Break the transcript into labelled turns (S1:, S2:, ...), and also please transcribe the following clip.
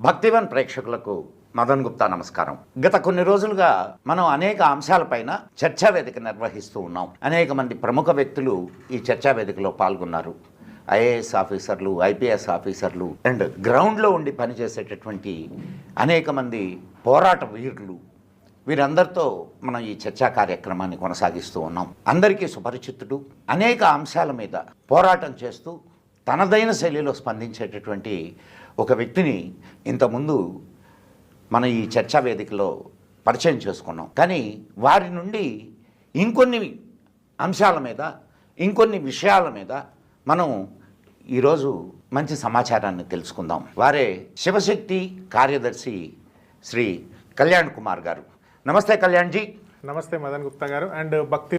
S1: భక్తివన్ ప్రేక్షకులకు మదన్ గుప్తా నమస్కారం. గత కొన్ని రోజులుగా మనం అనేక అంశాలపైన చర్చా వేదిక నిర్వహిస్తూ ఉన్నాం. అనేక మంది ప్రముఖ వ్యక్తులు ఈ చర్చా వేదికలో పాల్గొన్నారు. ఐఏఎస్ ఆఫీసర్లు ఐపీఎస్ ఆఫీసర్లు అండ్ గ్రౌండ్లో ఉండి పనిచేసేటటువంటి అనేక మంది పోరాట వీరులు. వీరందరితో మనం ఈ చర్చా కార్యక్రమాన్ని కొనసాగిస్తూ ఉన్నాం. అందరికీ సుపరిచితుడు. అనేక అంశాల మీద పోరాటం చేస్తూ తనదైన శైలిలో స్పందించేటటువంటి ఒక వ్యక్తిని ఇంతకుముందు మన ఈ చర్చా వేదికలో పరిచయం చేసుకున్నాం. కానీ వారి నుండి ఇంకొన్ని అంశాల మీద ఇంకొన్ని విషయాల మీద మనం ఈరోజు మంచి సమాచారాన్ని తెలుసుకుందాం. వారే శివశక్తి కార్యదర్శి శ్రీ కళ్యాణ్ కుమార్ గారు. నమస్తే కళ్యాణ్జీ.
S2: నమస్తే మదన్ గుప్తా గారు. అండ్ భక్తి